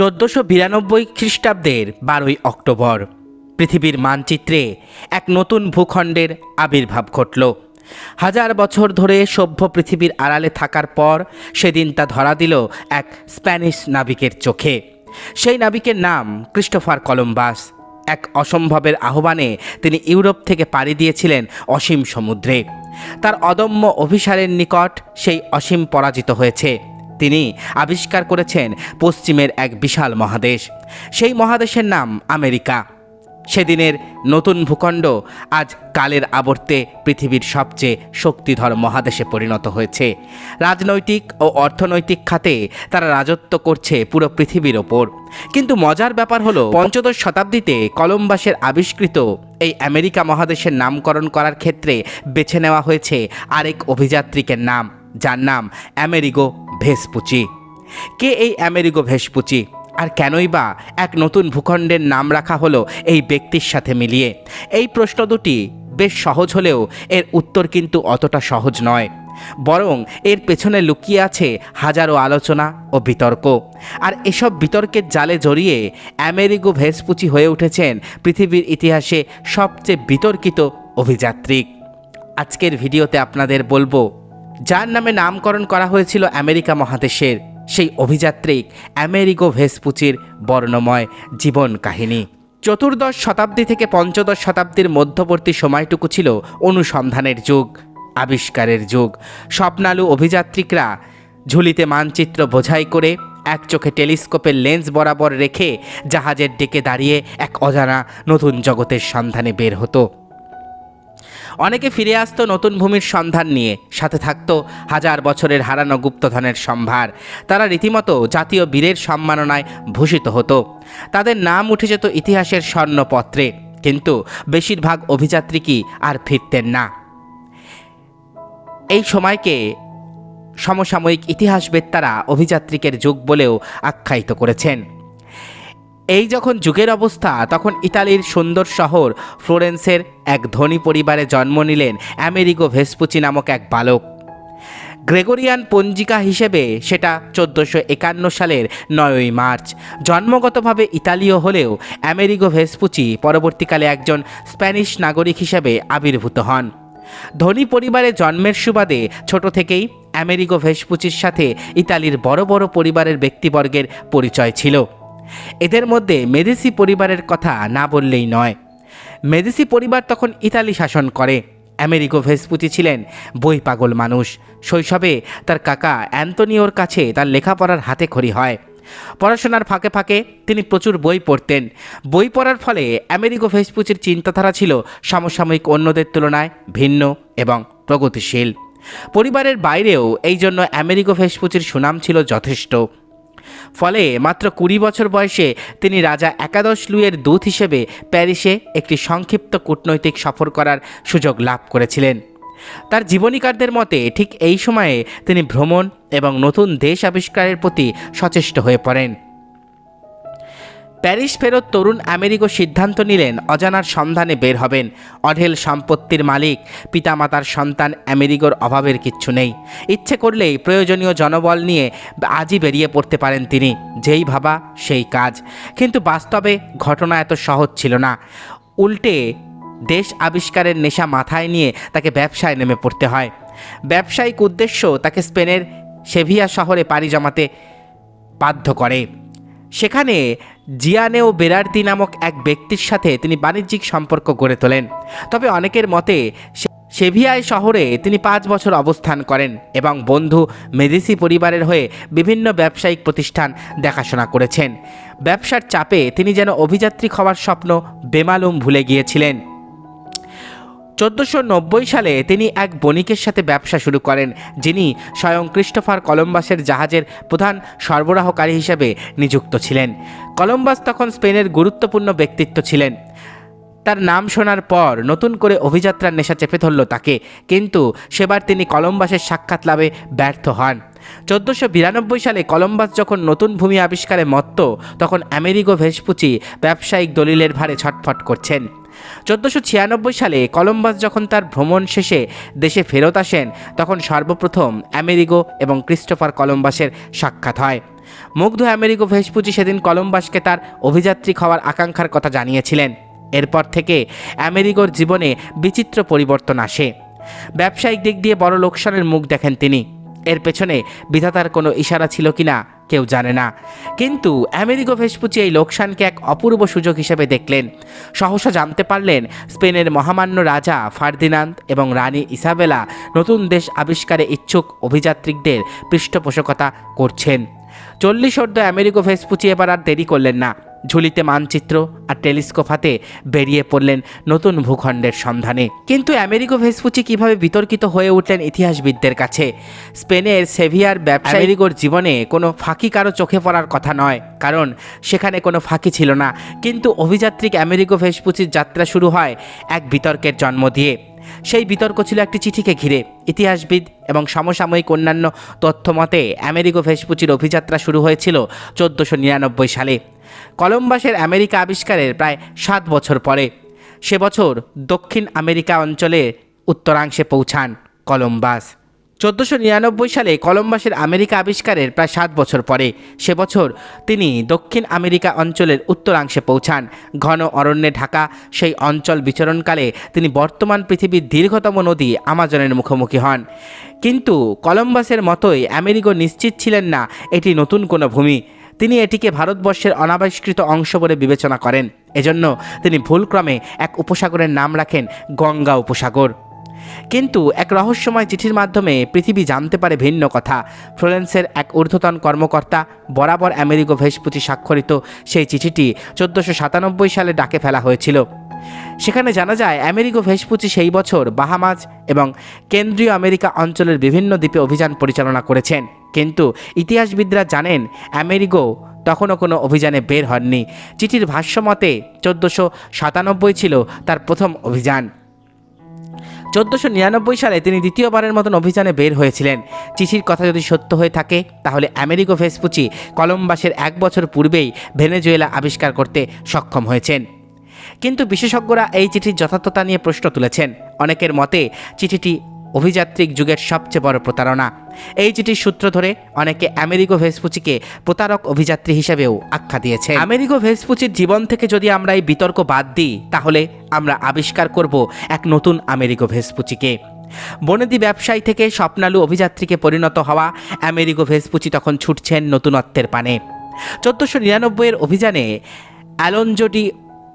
চোদ্দোশো বিরানব্বই খ্রিস্টাব্দের বারোই অক্টোবর, পৃথিবীর মানচিত্রে এক নতুন ভূখণ্ডের আবির্ভাব ঘটল। হাজার বছর ধরে সভ্য পৃথিবীর আড়ালে থাকার পর সেদিন তা ধরা দিল এক স্প্যানিশ নাবিকের চোখে। সেই নাবিকের নাম ক্রিস্টোফার কলম্বাস। এক অসম্ভবের আহ্বানে তিনি ইউরোপ থেকে পাড়ি দিয়েছিলেন অসীম সমুদ্রে। তার অদম্য অভিসারের নিকট সেই অসীম পরাজিত হয়েছে। তিনি আবিষ্কার করেছেন পশ্চিমের এক বিশাল মহাদেশ। সেই মহাদেশের নাম আমেরিকা। সেদিনের নতুন ভূখণ্ড আজ কালের আবর্তে পৃথিবীর সবচেয়ে শক্তিধর মহাদেশে পরিণত হয়েছে। রাজনৈতিক ও অর্থনৈতিক খাতে তারা রাজত্ব করছে পুরো পৃথিবীর ওপর। কিন্তু মজার ব্যাপার হলো, পঞ্চদশ শতাব্দীতে কলম্বাসের আবিষ্কৃত এই আমেরিকা মহাদেশের নামকরণ করার ক্ষেত্রে বেছে নেওয়া হয়েছে আরেক অভিযাত্রিকের নাম। যার নাম আমেরিগো ভেসপুচি। কে এই আমেরিগো ভেসপুচি? আর কেনই বা এক নতুন ভূখণ্ডের নাম রাখা হলো এই ব্যক্তির সাথে মিলিয়ে? এই প্রশ্ন দুটি বেশ সহজ হলেও এর উত্তর কিন্তু অতটা সহজ নয়। বরং এর পেছনে লুকিয়ে আছে হাজারো আলোচনা ও বিতর্ক। আর এসব বিতর্কের জালে জড়িয়ে আমেরিগো ভেসপুচি হয়ে উঠেছেন পৃথিবীর ইতিহাসে সবচেয়ে বিতর্কিত অভিযাত্রিক। আজকের ভিডিওতে আপনাদের বলব যার নামে নামকরণ করা হয়েছিল আমেরিকা মহাদেশের সেই অভিযাত্রিক আমেরিগো ভেসপুচির বর্ণময় জীবন কাহিনী। চতুর্দশ শতাব্দী থেকে পঞ্চদশ শতাব্দীর মধ্যবর্তী সময়টুকু ছিল অনুসন্ধানের যুগ, আবিষ্কারের যুগ। স্বপ্নালু অভিযাত্রিকরা ঝুলিতে মানচিত্র বোঝাই করে এক চোখে টেলিস্কোপের লেন্স বরাবর রেখে জাহাজের ডেকে দাঁড়িয়ে এক অজানা নতুন জগতের সন্ধানে বের হতো। অনেকে ফিরে আসতো নতুন ভূমির সন্ধান নিয়ে। সাথে থাকত হাজার বছরের হারানো গুপ্তধনের সম্ভার। তারা রীতিমতো জাতীয় বীরের সম্মাননায় ভূষিত হতো। তাদের নাম উঠে যেত ইতিহাসের স্বর্ণপত্রে। কিন্তু বেশিরভাগ অভিযাত্রী আর ফিরতেন না। এই সময়কে সমসাময়িক ইতিহাসবেত্তারা অভিযাত্রিকের যুগ বলেও আখ্যায়িত করেছেন। এই যখন যুগের অবস্থা, তখন ইতালির সুন্দর শহর ফ্লোরেন্সের এক ধনী পরিবারে জন্ম নিলেন আমেরিগো ভেসপুচি নামক এক বালক। গ্রেগরিয়ান পঞ্জিকা হিসেবে সেটা চোদ্দোশো একান্ন সালের নয়ই মার্চ। জন্মগতভাবে ইতালীয় হলেও আমেরিগো ভেসপুচি পরবর্তীকালে একজন স্প্যানিশ নাগরিক হিসেবে আবির্ভূত হন। ধনী পরিবারে জন্মের সুবাদে ছোট থেকেই আমেরিগো ভেসপুচির সাথে ইতালির বড় বড় পরিবারের ব্যক্তিবর্গের পরিচয় ছিল। এদের মধ্যে মেদিসি পরিবারের কথা না বললেই নয়। মেদিসি পরিবার তখন ইতালি শাসন করে। আমেরিকো ভেসপুচি ছিলেন বই পাগল মানুষ। শৈশবে তার কাকা অ্যান্তনিওর কাছে তার লেখাপড়ার হাতে খড়ি হয়। পড়াশোনার ফাঁকে ফাঁকে তিনি প্রচুর বই পড়তেন। বই পড়ার ফলে আমেরিকো ভেসপুচির চিন্তাধারা ছিল সমসাময়িক অন্যদের তুলনায় ভিন্ন এবং প্রগতিশীল। পরিবারের বাইরেও এই জন্য আমেরিকো ভেসপুচির সুনাম ছিল যথেষ্ট। ফলে মাত্র কুড়ি বছর বয়সে তিনি রাজা একাদশ লুয়ের দূত হিসেবে প্যারিসে একটি সংক্ষিপ্ত কূটনৈতিক সফর করার সুযোগ লাভ করেছিলেন। তার জীবনীকারদের মতে ঠিক এই সময়ে তিনি ভ্রমণ এবং নতুন দেশ আবিষ্কারের প্রতি সচেষ্ট হয়ে পড়েন। প্যারিস ফেরত তরুণ আমেরিকো সিদ্ধান্ত নিলেন, অজানার সন্ধানে বের হবেন। অঢেল সম্পত্তির মালিক, পিতামাতার সন্তান আমেরিকোর অভাবের কিচ্ছু নেই। ইচ্ছে করলেই প্রয়োজনীয় জনবল নিয়ে আজই বেরিয়ে পড়তে পারেন তিনি। যেই ভাবা, সেই কাজ। কিন্তু বাস্তবে ঘটনা এত সহজ ছিল না। উল্টে দেশ আবিষ্কারের নেশা মাথায় নিয়ে তাকে ব্যবসায় নেমে পড়তে হয়। ব্যবসায়িক উদ্দেশ্য তাকে স্পেনের সেভিয়া শহরে পাড়ি জমাতে বাধ্য করে। সেখানে জিয়ানেও বেরার্দি নামক এক ব্যক্তির সাথে তিনি বাণিজ্যিক সম্পর্ক গড়ে তোলেন। তবে অনেকের মতে সেভিয়ায় শহরে তিনি পাঁচ বছর অবস্থান করেন এবং বন্ধু মেদিসি পরিবারের হয়ে বিভিন্ন ব্যবসায়িক প্রতিষ্ঠান দেখাশোনা করেছেন। ব্যবসার চাপে তিনি যেন অভিযাত্রী হওয়ার স্বপ্ন বেমালুম ভুলে গিয়েছিলেন। চোদ্দোশো সালে তিনি এক বণিকের সাথে ব্যবসা শুরু করেন, যিনি স্বয়ং ক্রিস্টোফার কলম্বাসের জাহাজের প্রধান সরবরাহকারী হিসেবে নিযুক্ত ছিলেন। কলম্বাস তখন স্পেনের গুরুত্বপূর্ণ ব্যক্তিত্ব ছিলেন। তার নাম শোনার পর নতুন করে অভিযাত্রার নেশা চেপে ধরল তাকে, কিন্তু সেবার তিনি কলম্বাসের সাক্ষাৎ লাভে ব্যর্থ হন। চোদ্দোশো বিরানব্বই সালে কলম্বাস যখন নতুন ভূমি আবিষ্কারে মত্ত, তখন আমেরিগো ভেসপুচি ব্যবসায়িক দলিলের ভারে ছটফট করছেন। চোদ্দোশো সালে কলম্বাস যখন তার ভ্রমণ শেষে দেশে ফেরত আসেন, তখন সর্বপ্রথম আমেরিগো এবং ক্রিস্টোফার কলম্বাসের সাক্ষাৎ হয়। মুগ্ধ আমেরিকো ভেসপুচি সেদিন কলম্বাসকে তার অভিযাত্রী হওয়ার আকাঙ্ক্ষার কথা জানিয়েছিলেন। এরপর থেকে আমেরিকোর জীবনে বিচিত্র পরিবর্তন আসে। ব্যবসায়িক দিক দিয়ে বড় লোকসানের মুখ দেখেন তিনি। এর পেছনে বিধাতার কোনো ইশারা ছিল কিনা কেউ জানে না। কিন্তু আমেরিকো ভেসপুচি এই লোকসানকে এক অপূর্ব সুযোগ হিসেবে দেখলেন। সহসা জানতে পারলেন, স্পেনের মহামান্য রাজা ফার্দিনান্দ এবং রানী ইসাবেলা নতুন দেশ আবিষ্কারে ইচ্ছুক অভিযাত্রীদের পৃষ্ঠপোষকতা করছেন। চল্লিশ অর্ধ আমেরিকো ভেসপুচি এবার আর দেরি করলেন না। ঝুলিতে মানচিত্র আর টেলিস্কোপ হাতে বেরিয়ে পড়লেন নতুন ভূখণ্ডের সন্ধানে। কিন্তু আমেরিকো ভেসপুচি কীভাবে বিতর্কিত হয়ে উঠলেন ইতিহাসবিদদের কাছে? স্পেনের সেভিয়ার ব্যবসা জীবনে কোনো ফাঁকি কারও চোখে পড়ার কথা নয়, কারণ সেখানে কোনো ফাঁকি ছিল না। কিন্তু অভিযাত্রিক আমেরিকো ভেসপুচির যাত্রা শুরু হয় এক বিতর্কের জন্ম দিয়ে। সেই বিতর্ক ছিল একটি চিঠিকে ঘিরে। ইতিহাসবিদ এবং সমসাময়িক অন্যান্য তথ্য মতে আমেরিকো ভেসপুচির অভিযাত্রা শুরু হয়েছিল চোদ্দোশো নিরানব্বই সালে। কলম্বাসের আমেরিকা আবিষ্কারের প্রায় সাত বছর পরে। সে বছর দক্ষিণ আমেরিকা অঞ্চলে উত্তরাংশে পৌঁছান কলম্বাস। চোদ্দোশো নিরানব্বই সালে কলম্বাসের আমেরিকা আবিষ্কারের প্রায় সাত বছর পরে, সে বছর তিনি দক্ষিণ আমেরিকা অঞ্চলের উত্তরাংশে পৌঁছান। ঘন অরণ্যে ঢাকা, সেই অঞ্চল বিচরণকালে তিনি বর্তমান পৃথিবীর দীর্ঘতম নদী আমাজনের মুখোমুখি হন। কিন্তু কলম্বাসের মতোই আমেরিকো নিশ্চিত ছিলেন না এটি নতুন কোনো ভূমি। তিনি এটিকে ভারতবর্ষের অনাবিষ্কৃত অংশ বলে বিবেচনা করেন। এজন্য তিনি ভুলক্রমে এক উপসাগরের নাম রাখেন গঙ্গা উপসাগর। কিন্তু এক রহস্যময় চিঠির মাধ্যমে পৃথিবী জানতে পারে ভিন্ন কথা। ফ্লোরেন্সের এক ঊর্ধ্বতন কর্মকর্তা বরাবর আমেরিকো ভেসপুচি স্বাক্ষরিত সেই চিঠিটি চোদ্দোশো সাতানব্বই সালে ডাকে ফেলা হয়েছিল। সেখানে জানা যায় আমেরিকো ভেসপুচি সেই বছর বাহামাজ এবং কেন্দ্রীয় আমেরিকা অঞ্চলের বিভিন্ন দ্বীপে অভিযান পরিচালনা করেছেন। কিন্তু ইতিহাসবিদরা জানেন আমেরিকো তখনও কোনো অভিযানে বের হননি। চিঠির ভাষ্যমতে, চোদ্দোশো সাতানব্বই ছিল তার প্রথম অভিযান। চোদ্দোশো নিরানব্বই সালে তিনি দ্বিতীয়বারের মতন অভিযানে বের হয়েছিলেন। চিঠির কথা যদি সত্য হয়ে থাকে, তাহলে আমেরিকো ভেসপুচি কলম্বাসের এক বছর পূর্বেই ভেনেজুয়েলা আবিষ্কার করতে সক্ষম হয়েছেন। কিন্তু বিশেষজ্ঞরা এই চিঠির যথার্থতা নিয়ে প্রশ্ন তুলেছেন। অনেকের মতে, চিঠিটি অভিযাত্রিক যুগের সবচেয়ে বড় প্রতারণা। এই চিঠির সূত্র ধরে অনেকে আমেরিকো ভেসপুচিকে প্রতারক অভিযাত্রী হিসেবেও আখ্যা দিয়েছে আমেরিকো ভেসপুচির জীবন থেকে যদি আমরা এই বিতর্ক বাদ দিই, তাহলে আমরা আবিষ্কার করব এক নতুন আমেরিকো ভেসপুচিকে। বনেদি ব্যবসায়ী থেকে স্বপ্নালু অভিযাত্রীকে পরিণত হওয়া আমেরিকো ভেসপুচি তখন ছুটছেন নতুনত্বের পানে। চোদ্দোশো নিরানব্বইয়ের অভিযানে অ্যালনজোডি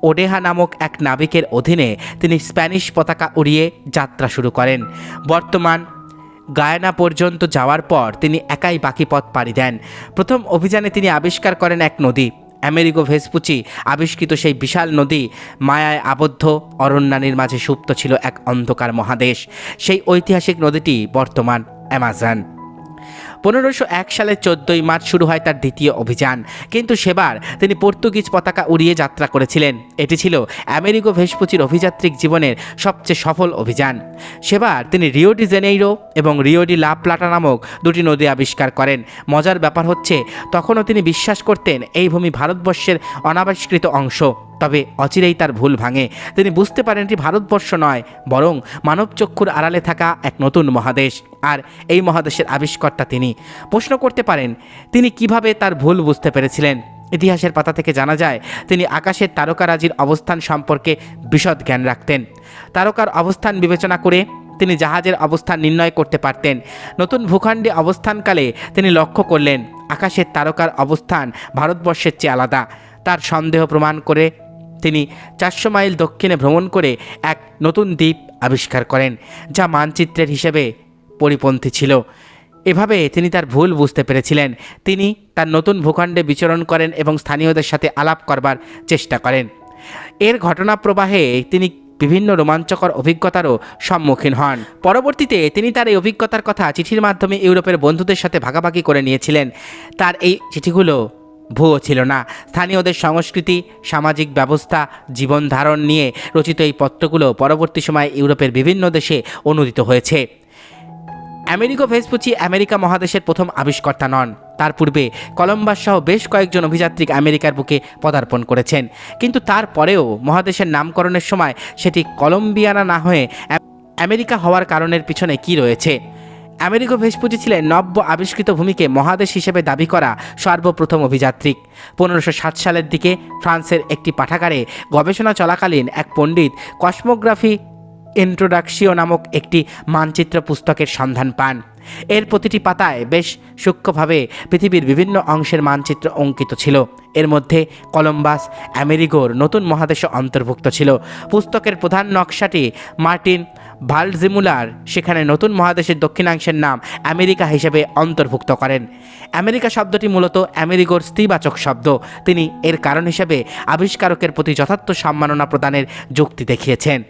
ওডেহা নামক এক নাবিকের অধীনে তিনি স্প্যানিশ পতাকা উড়িয়ে যাত্রা শুরু করেন। বর্তমান গায়ানা পর্যন্ত যাওয়ার পর তিনি একাই বাকি পথ পাড়ি দেন। প্রথম অভিযানে তিনি আবিষ্কার করেন এক নদী আমেরিকো ভেসপুচি, আবিষ্কৃত সেই বিশাল নদী মায়ায় আবদ্ধ, অরণ্যানীর মাঝে সুপ্ত ছিল এক অন্ধকার মহাদেশ। সেই ঐতিহাসিক নদীটি বর্তমান অ্যামাজন। পনেরোশো এক সালের চোদ্দই মার্চ শুরু হয় তার দ্বিতীয় অভিযান। কিন্তু সেবার তিনি পর্তুগিজ পতাকা উড়িয়ে যাত্রা করেছিলেন। এটি ছিল আমেরিকো ভেসপুচির অভিযাত্রিক জীবনের সবচেয়ে সফল অভিযান। সেবার তিনি রিও ডি জেনেইরো এবং রিও ডি লা প্লাটা নামক দুটি নদী আবিষ্কার করেন। মজার ব্যাপার হচ্ছে, তখনও তিনি বিশ্বাস করতেন এই ভূমি ভারতবর্ষের অনাবিষ্কৃত অংশ। তবে অচিরেই তার ভুল ভাঙে। তিনি বুঝতে পারেন এটি ভারতবর্ষ নয়, বরং মানবচক্ষুর আড়ালে থাকা এক নতুন মহাদেশ। আর এই মহাদেশের আবিষ্কর্তা তিনি। প্রশ্ন করতে পারেন, তিনি কীভাবে তার ভুল বুঝতে পেরেছিলেন? ইতিহাসের পাতা থেকে জানা যায়, তিনি আকাশের তারকারাজির অবস্থান সম্পর্কে বিশদ জ্ঞান রাখতেন। তারকার অবস্থান বিবেচনা করে তিনি জাহাজের অবস্থান নির্ণয় করতে পারতেন। নতুন ভূখণ্ডে অবস্থানকালে তিনি লক্ষ্য করলেন, আকাশের তারকার অবস্থান ভারতবর্ষের চেয়ে আলাদা। তার সন্দেহ প্রমাণ করে তিনি চারশো মাইল দক্ষিণে ভ্রমণ করে এক নতুন দ্বীপ আবিষ্কার করেন, যা মানচিত্রের হিসেবে পরিপন্থী ছিল। এভাবে তিনি তার ভুল বুঝতে পেরেছিলেন। তিনি তার নতুন ভূখণ্ডে বিচরণ করেন এবং স্থানীয়দের সাথে আলাপ করবার চেষ্টা করেন। এর ঘটনা প্রবাহে তিনি বিভিন্ন রোমাঞ্চকর অভিজ্ঞতারও সম্মুখীন হন। পরবর্তীতে তিনি তার এই অভিজ্ঞতার কথা চিঠির মাধ্যমে ইউরোপের বন্ধুদের সাথে ভাগাভাগি করে নিয়েছিলেন। তার এই চিঠিগুলো ভুয়ো ছিল না। স্থানীয়দের সংস্কৃতি, সামাজিক ব্যবস্থা, জীবন ধারণ নিয়ে রচিত এই পত্রগুলো পরবর্তী সময়ে ইউরোপের বিভিন্ন দেশে অনুদিত হয়েছে। আমেরিকো ভেসপুচি আমেরিকা মহাদেশের প্রথম আবিষ্কর্তা নন। তার পূর্বে কলম্বাস সহ বেশ কয়েকজন অভিযাত্রিক আমেরিকার বুকে পদার্পণ করেছেন। কিন্তু তারপরেও মহাদেশের নামকরণের সময় সেটি কলম্বিয়ানা না হয়ে আমেরিকা হওয়ার কারণের পিছনে কি রয়েছে? আমেরিকো ভেসপুচি ছিলেন নব্য আবিষ্কৃত ভূমিকে মহাদেশ হিসেবে দাবি করা সর্বপ্রথম অভিযাত্রিক। পনেরোশো সাত সালের দিকে ফ্রান্সের একটি পাঠাগারে গবেষণা চলাকালীন এক পণ্ডিত কসমোগ্রাফি ইন্ট্রোডাকশিও নামক একটি মানচিত্র পুস্তকের সন্ধান পান। এর প্রতিটি পাতায় বেশ সূক্ষ্মভাবে পৃথিবীর বিভিন্ন অংশের মানচিত্র অঙ্কিত ছিল। এর মধ্যে কলম্বাস আমেরিগোর নতুন মহাদেশে অন্তর্ভুক্ত ছিল। পুস্তকের প্রধান নকশাটি মার্টিন ভালজিমুলার সেখানে নতুন মহাদেশের দক্ষিণাংশের নাম আমেরিকা হিসেবে অন্তর্ভুক্ত করেন। আমেরিকা শব্দটি মূলত আমেরিকোর স্ত্রীবাচক শব্দ। তিনি এর কারণ হিসেবে আবিষ্কারকের প্রতি যথার্থ সম্মাননা প্রদানের যুক্তি দেখিয়েছেন।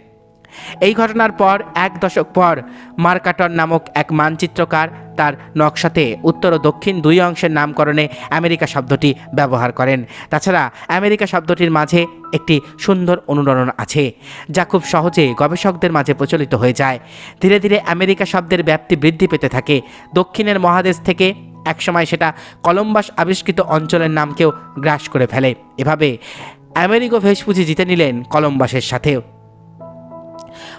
এই ঘটনার পর, এক দশক পর, মার্কাটন নামক এক মানচিত্রকার তার নকশাতে উত্তর ও দক্ষিণ দুই অংশের নামকরণে আমেরিকা শব্দটি ব্যবহার করেন। তাছাড়া আমেরিকা শব্দটির মাঝে একটি সুন্দর অনুরণন আছে, যা খুব সহজে গবেষকদের মাঝে প্রচলিত হয়ে যায়। ধীরে ধীরে আমেরিকা শব্দের ব্যাপ্তি বৃদ্ধি পেতে থাকে। দক্ষিণের মহাদেশ থেকে একসময় সেটা কলম্বাস আবিষ্কৃত অঞ্চলের নামকেও গ্রাস করে ফেলে। এভাবে আমেরিকো ভেসপুজি জিতে নিলেন কলম্বাসের সাথেও।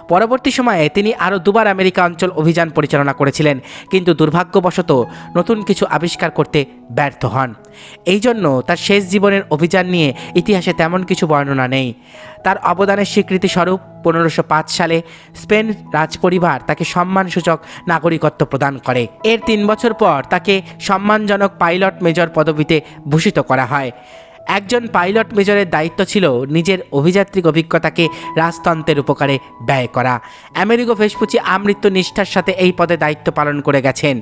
পরবর্তী সময়ে তিনি আরও দুবার আমেরিকা অঞ্চল অভিযান পরিচালনা করেছিলেন, কিন্তু দুর্ভাগ্যবশত নতুন কিছু আবিষ্কার করতে ব্যর্থ হন। এই জন্য তার শেষ জীবনের অভিযান নিয়ে ইতিহাসে তেমন কিছু বর্ণনা নেই। তার অবদানের স্বীকৃতি স্বরূপ পনেরোশো সালে স্পেন রাজপরিবার তাকে সম্মানসূচক নাগরিকত্ব প্রদান করে। এর তিন বছর পর তাকে সম্মানজনক পাইলট মেজর পদবিতে ভূষিত করা হয়। একজন পাইলট মেজরের দায়িত্ব ছিল নিজের অভিযাত্রিক অভিজ্ঞতাকে রাজতন্ত্রের উপকারে ব্যয় করা। আমেরিকো ভেসপুচি আমৃত্যু নিষ্ঠার সাথে এই পদে দায়িত্ব পালন করে গেছেন।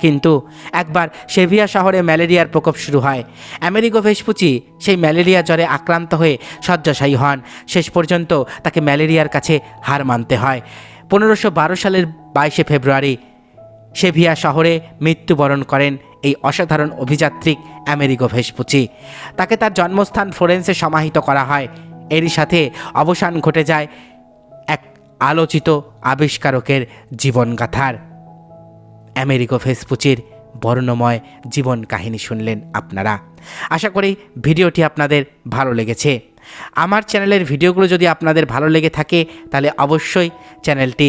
কিন্তু একবার সেভিয়া শহরে ম্যালেরিয়ার প্রকোপ শুরু হয়। আমেরিকো ভেসপুচি সেই ম্যালেরিয়া জ্বরে আক্রান্ত হয়ে শয্যাশায়ী হন। শেষ পর্যন্ত তাকে ম্যালেরিয়ার কাছে হার মানতে হয়। পনেরোশো সালের বাইশে ফেব্রুয়ারি সেভিয়া শহরে মৃত্যুবরণ করেন এই অসাধারণ অভিযাত্রিক আমেরিকো ভেসপুচি তাকে তার জন্মস্থান ফ্লোরেন্সে সমাহিত করা হয়। এরই সাথে অবসান ঘটে যায় এক আলোচিত আবিষ্কারকের জীবনগাথার। আমেরিকো ভেসপুচির বর্ণময় জীবন কাহিনী শুনলেন আপনারা। আশা করি ভিডিওটি আপনাদের ভালো লেগেছে। আমার চ্যানেলের ভিডিওগুলো যদি আপনাদের ভালো লেগে থাকে, তাহলে অবশ্যই চ্যানেলটি